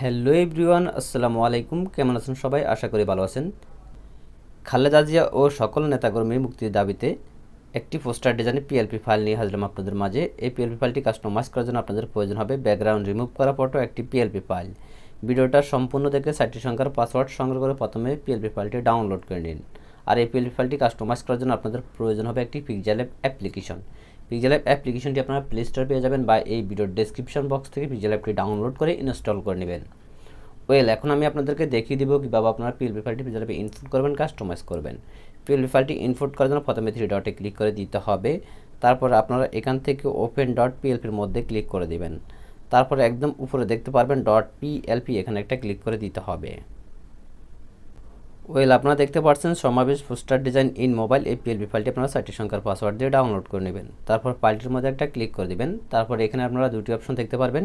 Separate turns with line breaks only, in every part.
Hello everyone, আসসালামু আলাইকুম। কেমন আছেন সবাই? আশা করি ভালো আছেন। খালেদা জিয়া ও সকল নেতাকর্মীর মুক্তির দাবিতে একটি পোস্টার ডিজাইনে পিএলপি ফাইল নিয়ে হাজলাম আপনাদের মাঝে। এই পিএলপি ফাইলটি কাস্টমাইজ করার জন্য আপনাদের প্রয়োজন হবে ব্যাকগ্রাউন্ড রিমুভ করা ফটো একটি পিএলপি ফাইল। ভিডিওটা সম্পূর্ণ দেখে সাইটটি সংখ্যার পাসওয়ার্ড সংগ্রহ করে প্রথমে পিএলপি ফাইলটি ডাউনলোড করে নিন। আর এই পিএলপি ফাইলটি কাস্টমাইজ করার জন্য আপনাদের প্রয়োজন হবে একটি পিকজাল অ্যাপ্লিকেশন পিকজাল অ্যাপ অ্যাপ্লিকেশনটি আপনারা প্লে স্টোর পেয়ে যাবেন বা এই ভিডিওর ডেসক্রিপশন বক্স থেকে পিকজাল অ্যাপটি ডাউনলোড করে ইনস্টল করে নেবেন। ওয়েল এখন আমি আপনাদেরকে দেখিয়ে দিব কীভাবে আপনারা পিএলপি ফাইলটি পিকজাল অ্যাপে ইনপুট করবেন কাস্টমাইজ করবেন। পিএলপি ফাইলটি ইনপুট করার জন্য প্রথমে থ্রি ডটে ক্লিক করে দিতে হবে। তারপর আপনারা এখান থেকে ওপেন ডট পিএলপির মধ্যে ক্লিক করে দিবেন। তারপরে একদম উপরে দেখতে পারবেন ডট পিএলপি এখানে একটা ক্লিক করে দিতে হবে। ওয়েল আপনারা দেখতে পাচ্ছেন সমাবেশ পোস্টার ডিজাইন ইন মোবাইল এই পিএলপি ফাইলটি আপনারা সাইটটি সংখ্যার পাসওয়ার্ড দিয়ে ডাউনলোড করে নেবেন। তারপর ফাইলটির মধ্যে একটা ক্লিক করে দিবেন। তারপর এখানে আপনারা দুটি অপশন দেখতে পারবেন।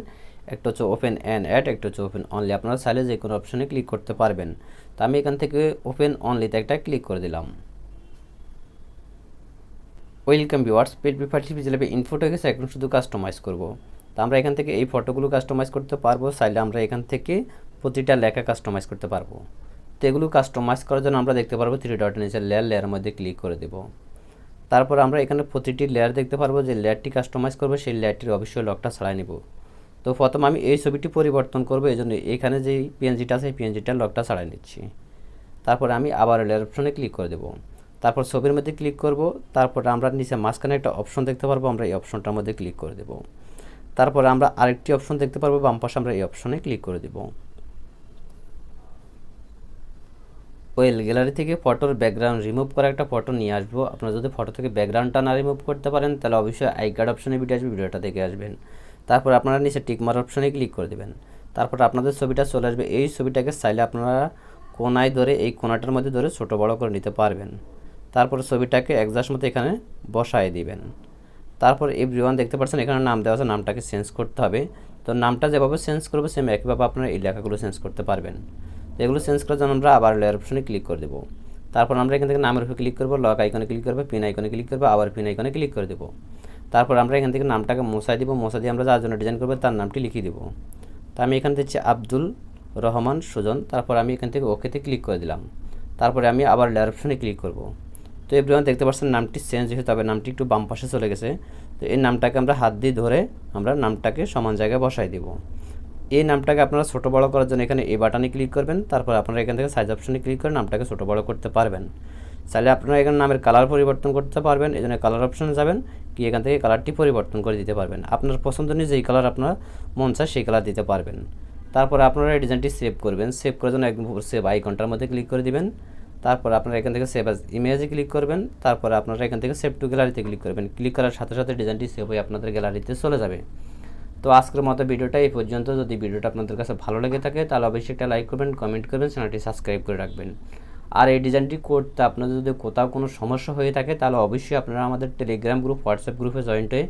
একটা হচ্ছে ওপেন অ্যান্ড অ্যাড একটা হচ্ছে ওপেন অনলি আপনারা চাইলে যে কোনো অপশনে ক্লিক করতে পারবেন। তো আমি এখান থেকে ওপেন অনলিতে একটা ক্লিক করে দিলাম। ওয়েলকাম ভিওয়ার্স পিএলপি ফাইলটি পিজেলেবে ইনফোট হয়ে গেছে, এখন শুধু কাস্টমাইজ করব। তো আমরা এখান থেকে এই ফটোগুলো কাস্টমাইজ করতে পারব। চাইলে আমরা এখান থেকে প্রতিটা লেখা কাস্টমাইজ করতে পারব। তো এগুলো কাস্টমাইজ করার জন্য আমরা দেখতে পারব থ্রি ডট নিচে লেয়ার লেয়ারের মধ্যে ক্লিক করে দেব। তারপর আমরা এখানে প্রতিটি লেয়ার দেখতে পারব যে লেয়ারটি কাস্টমাইজ করব, সেই লেয়ারটির অবশ্যই লকটা ছাড়াই নেব। তো প্রথম আমি এই ছবিটি পরিবর্তন করব, এই জন্য এখানে যে পিএনজিটা আছে, এই পিএনজিটার লকটা ছাড়াই নিচ্ছি। তারপর আমি আবার লেয়ার অপশনে ক্লিক করে দেবো। তারপর ছবির মধ্যে ক্লিক করব, তারপর আমরা নিচে মাঝখানে একটা অপশন দেখতে পারব, আমরা এই অপশনটার মধ্যে ক্লিক করে দেব। তারপর আমরা আরেকটি অপশন দেখতে পারব, বাম পাশে আমরা এই অপশনে ক্লিক করে দেবো। ওয়েল গ্যালারি থেকে ফটোর ব্যাকগ্রাউন্ড রিমুভ করা একটা ফটো নিয়ে আসব। আপনারা যদি ফটো থেকে ব্যাকগ্রাউন্ডটা না রিমুভ করতে পারেন, তাহলে অবশ্যই আই কার্ড অপশনে ভিডিও আসবে ভিডিওটা দেখে আসবেন। তারপর আপনারা নিচে টিকমার অপশনে ক্লিক করে দেবেন। তারপর আপনাদের ছবিটা চলে আসবে, এই ছবিটাকে চাইলে আপনারা কোনায় ধরে এই কোনাটার মধ্যে ধরে ছোট বড় করে নিতে পারবেন। তারপর ছবিটাকে একজাস্ট মতো এখানে বসায় দিবেন। তারপর এভরিওয়ান দেখতে পাচ্ছেন, এখানে নাম দেওয়া আছে, নামটাকে চেঞ্জ করতে হবে। তো নামটা যেভাবে চেঞ্জ করব সেম একইভাবে আপনারা এই লেখাগুলো চেঞ্জ করতে পারবেন। এগুলো চেঞ্জ করার জন্য আমরা আবার লেয়ার অপশনে ক্লিক করে দেবো। তারপর আমরা এখান থেকে নামের উপরে ক্লিক করব লক আইকনে ক্লিক করব পিন আইকনে ক্লিক করব, আবার পিন আইকনে ক্লিক করে দেবো। তারপর আমরা এখান থেকে নামটাকে মশাই দিব মশা দিয়ে আমরা যার জন্য ডিজাইন করব তার নামটি লিখিয়ে দেবো। তো আমি এখান থেকে আব্দুল রহমান সুজন, তারপর আমি এখান থেকে ওকেতে ক্লিক করে দিলাম। তারপরে আমি আবার লেয়ার অপশনে ক্লিক করব। তো এভরিওয়ান দেখতে পাচ্ছেন নামটি চেঞ্জ হয়েছে, তবে নামটি একটু বাম পাশে চলে গেছে। তো এই নামটাকে আমরা হাত দিয়ে ধরে আমরা নামটাকে সমান জায়গায় বসাই দিব। এই নামটাকে আপনারা ছোটো বড়ো করার জন্য এখানে এই বাটনে ক্লিক করবেন, তারপর আপনারা এখান থেকে সাইজ অপশনে ক্লিক করে নামটাকে ছোটো বড়ো করতে পারবেন। চাইলে আপনারা এখানে নামের কালার পরিবর্তন করতে পারবেন, এই কালার অপশনে যাবেন কি এখান থেকে কালারটি পরিবর্তন করে দিতে পারবেন। আপনার পছন্দ নিয়ে যেই কালার আপনার মন চায় সেই কালার দিতে পারবেন। তারপরে আপনারা এই ডিজাইনটি সেভ করবেন। সেভ করার জন্য একদম সেভ আইকনটার মধ্যে ক্লিক করে দিবেন। তারপর আপনারা এখান থেকে সেভ আজ ইমেজে ক্লিক করবেন। তারপরে আপনারা এখান থেকে সেভ টু গ্যালারিতে ক্লিক করবেন। ক্লিক করার সাথে সাথে ডিজাইনটি সেভ হয়ে আপনাদের গ্যালারিতে চলে যাবে। তো আজকের মতো ভিডিওটা এই পর্যন্ত। যদি ভিডিওটা আপনাদের কাছে ভালো লেগে থাকে, তাহলে অবশ্যই একটা লাইক করবেন কমেন্ট করবেন চ্যানেলটি সাবস্ক্রাইব করে রাখবেন। আর এই ডিজাইনটি করতে আপনাদের যদি কোথাও কোনো সমস্যা হয়ে থাকে, তাহলে অবশ্যই আপনারা আমাদের টেলিগ্রাম গ্রুপ হোয়াটসঅ্যাপ গ্রুপে জয়েন্ট হয়ে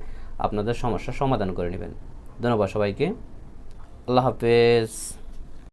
আপনাদের সমস্যার সমাধান করে নেবেন। ধন্যবাদ সবাইকে। আল্লাহ হাফেজ।